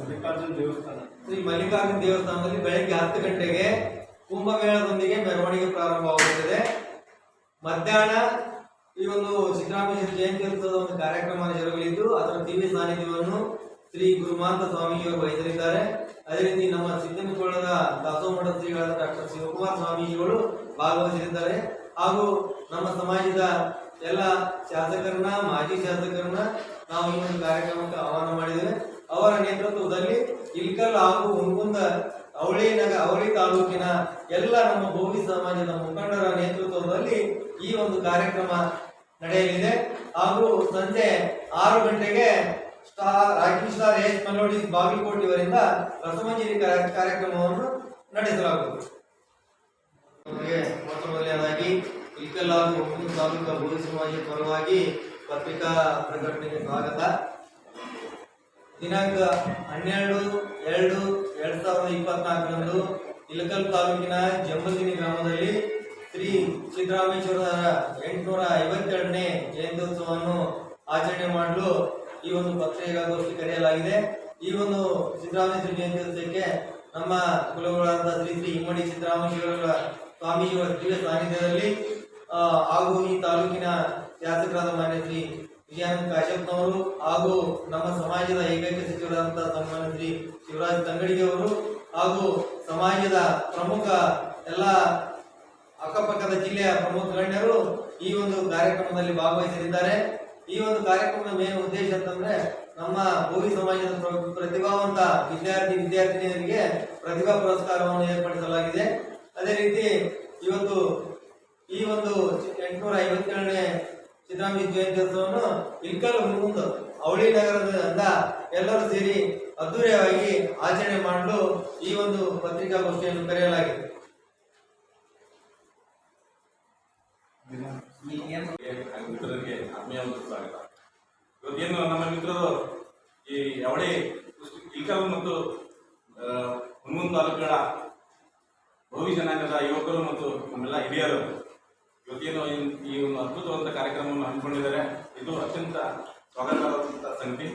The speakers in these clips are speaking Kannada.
ಮಲ್ಲಿಕಾರ್ಜುನ ದೇವಸ್ಥಾನ. ಶ್ರೀ ಮಲ್ಲಿಕಾರ್ಜುನ ದೇವಸ್ಥಾನದಲ್ಲಿ ಬೆಳಗ್ಗೆ ಹತ್ತು ಗಂಟೆಗೆ ಕುಂಭಮೇಳದೊಂದಿಗೆ ಮೆರವಣಿಗೆ ಪ್ರಾರಂಭವಾಗುತ್ತದೆ ಮಧ್ಯಾಹ್ನ ಈ ಒಂದು ಸಿದ್ದರಾಮೇಶ್ವರ ಜಯಂತಿ ಉತ್ಸವದ ಒಂದು ಕಾರ್ಯಕ್ರಮ ಜರುಗಲಿದ್ದು, ಅದರ ದಿವ್ಯ ಸಾನ್ನಿಧ್ಯವನ್ನು ಶ್ರೀ ಗುರುಮಾಂತ ಸ್ವಾಮೀಜಿಯವರು ವಹಿಸಲಿದ್ದಾರೆ. ಅದೇ ರೀತಿ ನಮ್ಮ ಸಿದ್ದನಕೊಳ್ಳದ ದಾಸೋಮಠ ಶ್ರೀಗಳಾದ ಡಾಕ್ಟರ್ ಶಿವಕುಮಾರ್ ಸ್ವಾಮೀಜಿಗಳು ಭಾಗವಹಿಸಲಿದ್ದಾರೆ. ಹಾಗೂ ನಮ್ಮ ಸಮಾಜದ ಎಲ್ಲ ಶಾಸಕರನ್ನ, ಮಾಜಿ ಶಾಸಕರನ್ನ ನಾವು ಈ ಒಂದು ಕಾರ್ಯಕ್ರಮಕ್ಕೆ ಆಹ್ವಾನ ಮಾಡಿದ್ದೇವೆ. ಅವರ ನೇತೃತ್ವದಲ್ಲಿ ಇಲ್ಕಲ್ ಹಾಗೂ ಹುಣಗುಂದ ಅವಳಿ ನಗ, ಅವಳಿ ತಾಲೂಕಿನ ಎಲ್ಲ ನಮ್ಮ ಭೂಮಿ ಸಮಾಜದ ಮುಖಂಡರ ನೇತೃತ್ವದಲ್ಲಿ ಈ ಒಂದು ಕಾರ್ಯಕ್ರಮ ನಡೆಯಲಿದೆ. ಹಾಗೂ ಸಂಜೆ ಆರು ಗಂಟೆಗೆ star Rocky star S melodies Bagalkote ಇವರಿಂದ ರಸಮಂಜರಿ ಕಾರ್ಯಕ್ರಮವನ್ನು ನಡೆಸಲಾಗುವುದು. ಮೊಟ್ಟ ಮೊದಲನೇದಾಗಿ ಇಲ್ಕಲ್ ಹಾಗೂ ಹುಣಗುಂದ ತಾಲೂಕು ಭೂಮಿ ಸಮಾಜದ ಪರವಾಗಿ ಪತ್ರಿಕಾ ಪ್ರಕಟಣೆಗೆ ಸ್ವಾಗತ. ದಿನಾಂಕ ಹನ್ನೆರಡು ಎರಡು ಎರಡ್ ಸಾವಿರದ ಇಪ್ಪತ್ನಾಲ್ಕರಂದು ಇಲಕಲ್ ತಾಲೂಕಿನ ಜಂಬಸಿನಿ ಗ್ರಾಮದಲ್ಲಿ ಶ್ರೀ ಸಿದ್ದರಾಮೇಶ್ವರರ ಎಂಟುನೂರ ಐವತ್ತೆರಡನೇ ಜಯಂತ್ಯೋತ್ಸವವನ್ನು ಆಚರಣೆ ಮಾಡಲು ಈ ಒಂದು ಪತ್ರಿಕಾಗೋಷ್ಠಿ ಕರೆಯಲಾಗಿದೆ. ಈ ಒಂದು ಸಿದ್ದರಾಮೇಶ್ವರ ಜಯಂತ್ಯೋತ್ಸವಕ್ಕೆ ನಮ್ಮ ಕುಲಗಳಾದ ಶ್ರೀ ಶ್ರೀ ಇಮ್ಮಡಿ ಸಿದ್ದರಾಮೇಶ್ವರ ಸ್ವಾಮೀಜಿಯವರ ದಿವ್ಯ ಸಾನ್ನಿಧ್ಯದಲ್ಲಿ ಹಾಗೂ ಈ ತಾಲೂಕಿನ ಶಾಸಕರಾದ ಮಾನ್ಯ ಶ್ರೀ ವಿಜಯಾನಂದ ಕಾಶ್ಯಪ್ನವರು ಹಾಗೂ ನಮ್ಮ ಸಮಾಜದ ಏಕೈಕ ಸಚಿವರಾದಂತಹ ಸನ್ಮಾನ್ಯ ಶ್ರೀ ಶಿವರಾಜ್ ತಂಗಡಿಗೆ ಅವರು ಹಾಗೂ ಸಮಾಜದ ಪ್ರಮುಖ ಎಲ್ಲ ಅಕ್ಕಪಕ್ಕದ ಜಿಲ್ಲೆಯ ಪ್ರಮುಖ ಗಣ್ಯರು ಈ ಒಂದು ಕಾರ್ಯಕ್ರಮದಲ್ಲಿ ಭಾಗವಹಿಸಲಿದ್ದಾರೆ. ಈ ಒಂದು ಕಾರ್ಯಕ್ರಮದ ಮೇನ್ ಉದ್ದೇಶ ಅಂತಂದ್ರೆ ನಮ್ಮ ಬೋವಿ ಸಮಾಜದ ಪ್ರ- ಪ್ರತಿಭಾವಂತ ವಿದ್ಯಾರ್ಥಿ, ವಿದ್ಯಾರ್ಥಿನಿಯರಿಗೆ ಪ್ರತಿಭಾ ಪುರಸ್ಕಾರವನ್ನು ಏರ್ಪಡಿಸಲಾಗಿದೆ. ಅದೇ ರೀತಿ ಇವತ್ತು ಈ ಒಂದು ಎಂಟುನೂರ ಐವತ್ತೇಳನೇ ಸಿದ್ದರಾಮಯ್ಯ ಜಯಂತ್ಯೋತ್ಸವವನ್ನು ಇಲ್ಕಲ್ ಮುಂದು ಅವಳಿ ನಗರದಿಂದ ಎಲ್ಲರೂ ಸೇರಿ ಅದ್ದೂರಿಯಾಗಿ ಆಚರಣೆ ಮಾಡಲು ಈ ಒಂದು ಪತ್ರಿಕಾಗೋಷ್ಠಿಯನ್ನು ಕರೆಯಲಾಗಿದೆ. ಮಿತ್ರರಿಗೆ ಸ್ವಾಗತ. ಇವತ್ತೇನು ನಮ್ಮ ಮಿತ್ರರು ಈ ಅವಳಿ ಇಲ್ಕಲ್ ಮತ್ತು ಹುಣಗುಂದ ತಾಲೂಕುಗಳ ಭವಿ ಜನಾಂಗದ ಯುವಕರು ಮತ್ತು ನಮ್ಮೆಲ್ಲ ಹಿರಿಯರು ಇವತ್ತೇನು ಈ- ಒಂದು ಅದ್ಭುತವಾದ ಕಾರ್ಯಕ್ರಮವನ್ನು ಹಮ್ಮಿಕೊಂಡಿದ್ದಾರೆ. ಇದು ಅತ್ಯಂತ ಸ್ವಾಗತವಾದಂತಹ ಸಂಗತಿ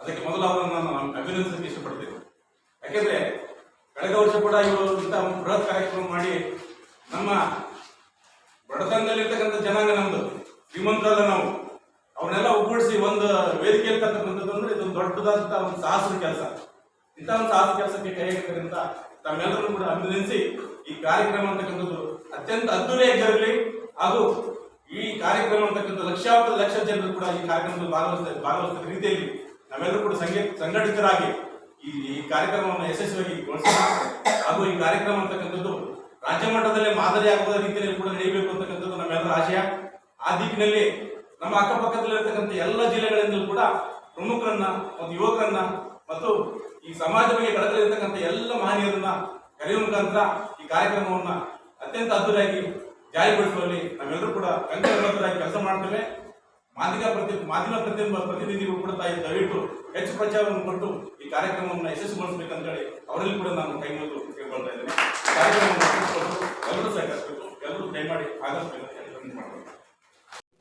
ಅದಕ್ಕೆ ಮೊದಲು ಅವರನ್ನು ನಾನು ಅಭಿನಂದಿಸಕ್ಕೆ ಇಷ್ಟಪಡ್ತೇನೆ. ಯಾಕೆಂದ್ರೆ ಕಳೆದ ವರ್ಷ ಕೂಡ ಇವರು ಒಂದು ಬೃಹತ್ ಕಾರ್ಯಕ್ರಮ ಮಾಡಿ ನಮ್ಮ ಬಡತನದಲ್ಲಿರ್ತಕ್ಕಂಥ ಜನಾಂಗ ನಮ್ದು, ಶ್ರೀಮಂತರಲ್ಲ ನಾವು ಅವನ್ನೆಲ್ಲ ಒಗ್ಗೂಡಿಸಿ ಒಂದು ವೇದಿಕೆ ಇರ್ತಕ್ಕಂಥದ್ದು ಅಂದ್ರೆ ಇದೊಂದು ದೊಡ್ಡದಾದಂತಹ ಒಂದು ಸಾಹಸದ ಕೆಲಸ. ಇಂಥ ಒಂದು ಸಾಹಸ ಕೆಲಸಕ್ಕೆ ಕೈ ತಮ್ಮೆಲ್ಲರೂ ಕೂಡ ಅಭಿನಂದಿಸಿ ಈ ಕಾರ್ಯಕ್ರಮ ಅಂತಕ್ಕಂಥದ್ದು ಅತ್ಯಂತ ಅದ್ದೂರಿಯಾಗಿ ಜರಗಲಿ. ಹಾಗೂ ಈ ಕಾರ್ಯಕ್ರಮ ಅಂತಕ್ಕಂಥ ಲಕ್ಷಾಂತರ ಲಕ್ಷ ಜನರು ಕೂಡ ಈ ಕಾರ್ಯಕ್ರಮದಲ್ಲಿ ಭಾಗವಹಿಸ್ತಾರೆ ಭಾಗವಹಿಸಿದ ರೀತಿಯಲ್ಲಿ ನಾವೆಲ್ಲರೂ ಕೂಡ ಸಂಘ ಸಂಘಟಿತರಾಗಿ ಈ ಈ ಕಾರ್ಯಕ್ರಮವನ್ನು ಯಶಸ್ವಿಯಾಗಿ ಹಾಗೂ ಈ ಕಾರ್ಯಕ್ರಮ ಅಂತಕ್ಕಂಥದ್ದು ರಾಜ್ಯ ಮಟ್ಟದಲ್ಲೇ ಮಾದರಿಯಾಗುವ ರೀತಿಯಲ್ಲಿ ಕೂಡ ನಡೆಯಬೇಕು ಅಂತಕ್ಕಂಥದ್ದು ನಮ್ಮೆಲ್ಲರ ಆಶಯ. ಆ ದಿಕ್ಕಿನಲ್ಲಿ ನಮ್ಮ ಅಕ್ಕಪಕ್ಕದಲ್ಲಿರ್ತಕ್ಕಂಥ ಎಲ್ಲ ಜಿಲ್ಲೆಗಳಿಂದಲೂ ಕೂಡ ಪ್ರಮುಖರನ್ನ ಮತ್ತು ಯುವಕರನ್ನ ಮತ್ತು ಈ ಸಮಾಜ ಬಗ್ಗೆ ಕಳಕಳಿರ್ತಕ್ಕಂಥ ಎಲ್ಲ ಮಹನೀಯರನ್ನ ಕರೆಯುವ ಮುಖಾಂತರ ಈ ಕಾರ್ಯಕ್ರಮವನ್ನು ಅತ್ಯಂತ ಅದ್ದೂರಿಯಾಗಿ ಜಾರಿಗೊಳಿಸುವಲ್ಲಿ ನಾವೆಲ್ಲರೂ ಕೂಡ ಕಂಕರಾಗಿ ಕೆಲಸ ಮಾಡ್ತೇವೆ. ಮಾಧ್ಯಮ ಪ್ರತಿ ಮಾಧ್ಯಮ ಪ್ರತಿನಿಧಿ ಪ್ರತಿನಿಧಿಗಳು ಕೂಡ ತಾಯಿ ದಯವಿಟ್ಟು ಹೆಚ್ಚು ಪ್ರಚಾರವನ್ನು ಕೊಟ್ಟು ಈ ಕಾರ್ಯಕ್ರಮವನ್ನು ಯಶಸ್ವಿಗೊಳಿಸಬೇಕಂತ ಹೇಳಿ ಅವರಲ್ಲಿ ಕೂಡ ನಾನು ಕೈ ಮುಗಿದು ಕೇಳ್ಕೊಳ್ತಾ ಇದ್ದೇನೆ. ಕಾರ್ಯಕ್ರಮವನ್ನು ಎಲ್ಲರೂ ಸಹಕರಿಸಬೇಕು. ಎಲ್ಲರೂ ದಯಮಾಡಿ ಆಗಮಿಸಬೇಕು ಅಂತ ಹೇಳಿ ಮಾಡ್ತೀನಿ.